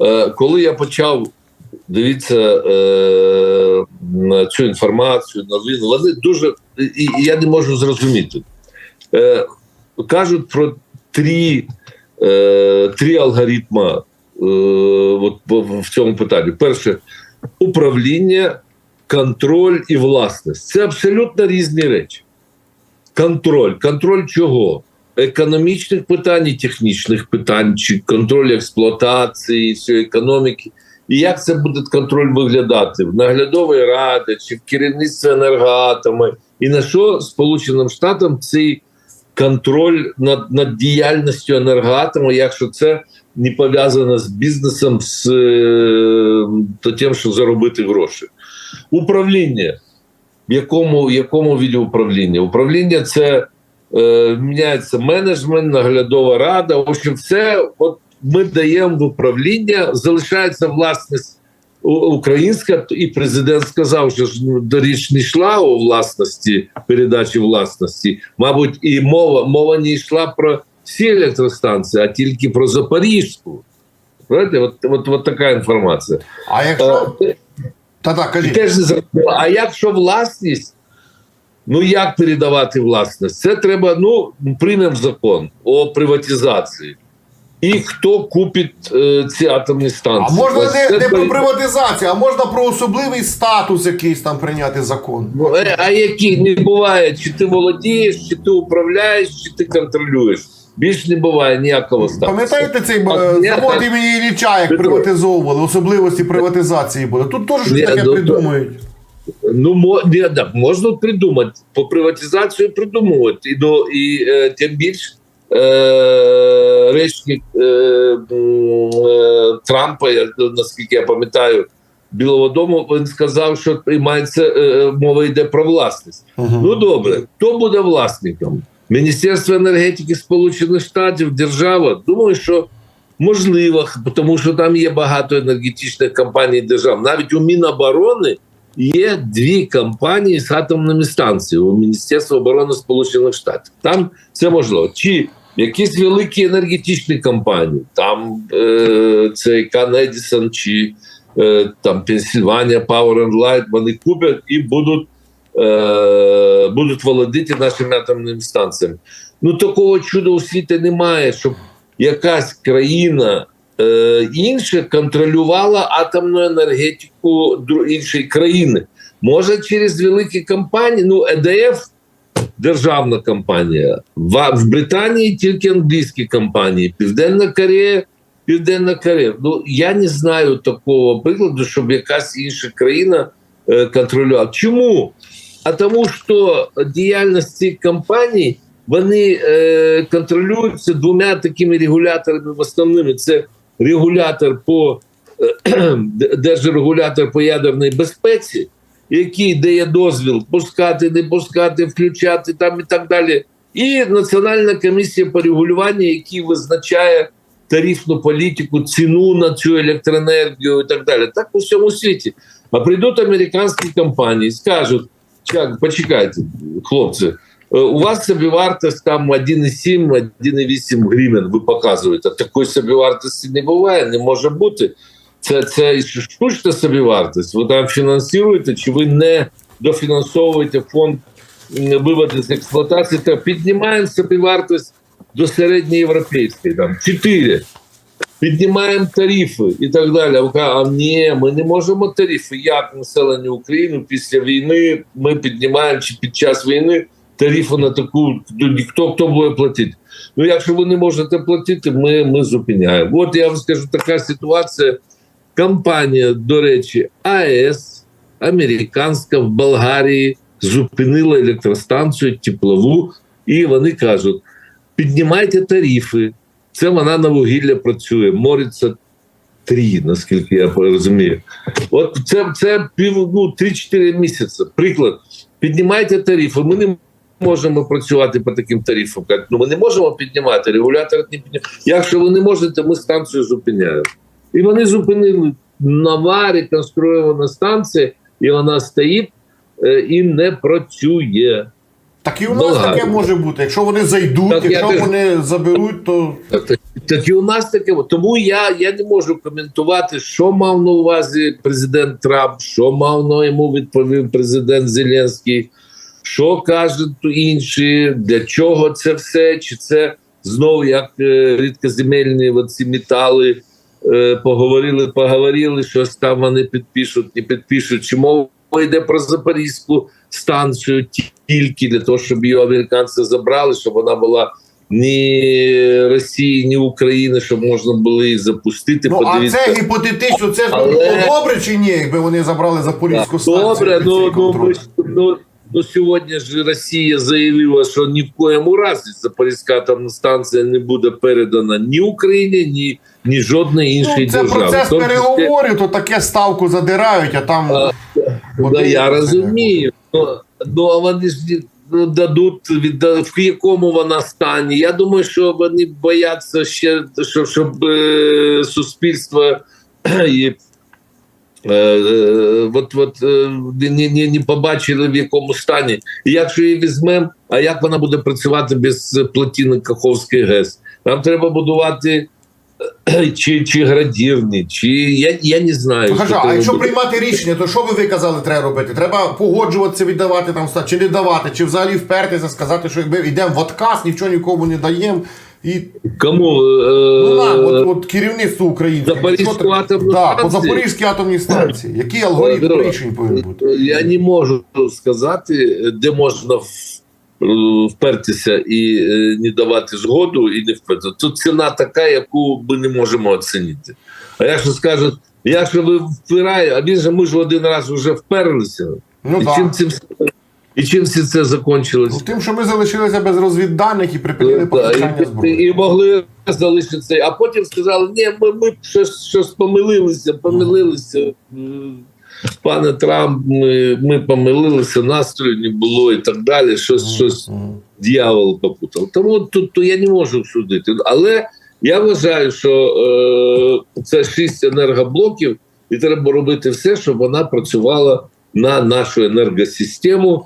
Е, коли я почав дивитися е, цю інформацію, новини, вони дуже і, я не можу зрозуміти. Е, кажуть про три, три алгоритми в цьому питанні. Перше, управління, контроль і власність. Це абсолютно різні речі. Контроль. Контроль чого? Економічних питань і технічних питань, чи контроль експлуатації, всієї економіки. І як це буде контроль виглядати в наглядовій раді чи в керівництві енергоатоми, і на що Сполученим Штатам цей контроль над, над діяльністю енергоатому, якщо це не пов'язано з бізнесом, з е, тим, що заробити гроші. Управління. В якому, в якому віді управління? Управління це міняється менеджмент, наглядова рада. В общем, все от ми даємо в управління, залишається власність українська, і президент сказав, що ж ну, до річ не йшла у власності, передачі власності. Мабуть, і мова, мова не йшла про всі електростанції, а тільки про Запорізьку. Знаєте, от, от, от така інформація. А якщо. Е, Та-та, кажіть. Теж не. А якщо власність, ну як передавати власність? Це треба, ну, приймемо закон о приватизації. І хто купить е, ці атомні станції? А можна Ось не, не про приватизацію, а можна про особливий статус якийсь там прийняти закон. Ну, е, А які не буває, чи ти володієш, чи ти управляєш, чи ти контролюєш. Більш не буває ніякого статусу. Пам'ятаєте цей А, е, завод імені Ілліча, як приватизовували, особливості приватизації були. Тут теж щось таке ну, придумають. Ну, мо, можна придумати, по приватизацію придумувати. І, до, і е, тим більш е, речник е, е, Трампа, я, наскільки я пам'ятаю, Білого Дому, він сказав, що приймається е, мова йде про власність. Мгм. Ну добре, хто буде власником? Міністерство енергетики Сполучених Штатів, держава. Думаю, що можливо, тому що там є багато енергетичних компаній держав. Навіть у Міноборони є дві компанії з атомними станціями у Міністерства оборони Сполучених Штатів. Там це можливо. Чи якісь великі енергетичні компанії, там е, це Кан Едісон, чи е, там Пенсільванія, Power and Light, вони куплять і будуть е, будуть володіти нашими атомними станціями. Ну такого чуда у світі немає, щоб якась країна е, інша контролювала атомну енергетику іншої країни. Може через великі компанії, ну ЕДФ державна компанія. В, в Британії тільки англійські компанії, Південна Корея. Південна Корея. Ну я не знаю такого прикладу, щоб якась інша країна е, контролювала. Чому? А тому, що діяльність цих компаній вони е, контролюються двома такими регуляторами основними: це регулятор по е, держрегулятор по ядерній безпеці, який дає дозвіл пускати, не пускати, включати там і так далі. І Національна комісія по регулюванню, який визначає тарифну політику, ціну на цю електроенергію і так далі. Так у всьому світі. А прийдуть американські компанії, скажуть: «Чак, почекайте, хлопці, у вас собівартість там 1,7, 1,8 гривень ви показуєте. Такої собівартості не буває, не може бути. Це, це штучна собівартість. Ви там фінансуєте, чи ви не дофінансовуєте фонд виводу з експлуатації, то піднімаємо собівартість до середньоєвропейської, там 4. Піднімаємо тарифи і так далі. А ви А ні, ми не можемо тарифи. Як населення України після війни ми піднімаємо чи під час війни тарифи на таку, ну, хто хто буде платити. Ну, якщо ви не можете платити, ми, ми зупиняємо. От я вам скажу, така ситуація. Компанія, до речі, АЕС, американська в Болгарії зупинила електростанцію теплову, і вони кажуть: піднімайте тарифи. Це вона на вугілля працює. Мориться 3, наскільки я розумію. От це, це пів ну, 3-4 місяці. Приклад. Піднімайте тарифи. Ми не можемо працювати по таким тарифам. Ну, ми не можемо піднімати, регулятор не піднімає. Якщо ви не можете, ми станцію зупиняємо. І вони зупинили нова реконструйована станція, і вона стоїть е, і не працює. Так і у нас Болгарія. таке може бути. Якщо вони зайдуть, Так, якщо теж- вони заберуть, то Так, Так і у нас таке. Тому я, я не можу коментувати, що мав на увазі президент Трамп, що мав на йому відповів президент Зеленський, що кажуть інші, для чого це все, чи це знову як е, рідкоземельні ці метали. е, Поговорили, поговорили, щось там вони підпишуть, не підпишуть. Чи мова йде про Запорізьку станцію тільки для того, щоб її американці забрали, щоб вона була ні Росії, ні України, щоб можна було її запустити. Ну, а це гіпотетично, це ж Але- було добре чи ні, якби вони забрали Запорізьку станцію? Добре, ну, ну, ну, ну сьогодні ж Росія заявила, що ні в коєму разі Запорізька атомна станція не буде передана ні Україні, ні, ні жодної іншої Ну, це держави. процес тому переговорів, то таке ставку задирають, а там. А, Да, я розумію. Ну, ну а вони ж ну, дадуть відда- в якому вона стані. Я думаю, що вони бояться ще, щоб, щоб е, суспільство от, от, е, не, не, не побачили в якому стані. І якщо її візьмемо, а як вона буде працювати без плотіни Каховської ГЕС? Нам треба будувати е, чи, чи градірні, чи я, я не знаю. Кажу, що а якщо буде. приймати рішення, то що ви казали, треба робити? Треба погоджуватися, віддавати там чи не давати, чи взагалі впертися, сказати, що якби йдемо в отказ, нічого нікому не даємо. І Кому? Е, ну, нам, от, от керівництву українському. Запорізьку атомну Да, по? Запорізькій атомній станції. Який алгоритм Е, рішень повинен бути? Я не можу сказати, де можна е, впертися і е, не давати згоду, і не впертися. Тут ціна така, яку ми не можемо оцінити. А якщо скажуть, якщо ви впираєте, а він же ми ж один раз вже вперлися. Ну і, так. чим цим, і чим все це закончилось? Ну, тим, що ми залишилися без розвідданих і припинили постачання і, зброї. і могли залишитися, а потім сказали, ні, ми, ми щось, щось помилилися, помилилися. Пане Трамп, ми, ми помилилися, настрою не було і так далі. Щось, щось дьявол попутав. Тому тут то я не можу судити. Але я вважаю, що е, це шість енергоблоків, і треба робити все, щоб вона працювала на нашу енергосистему.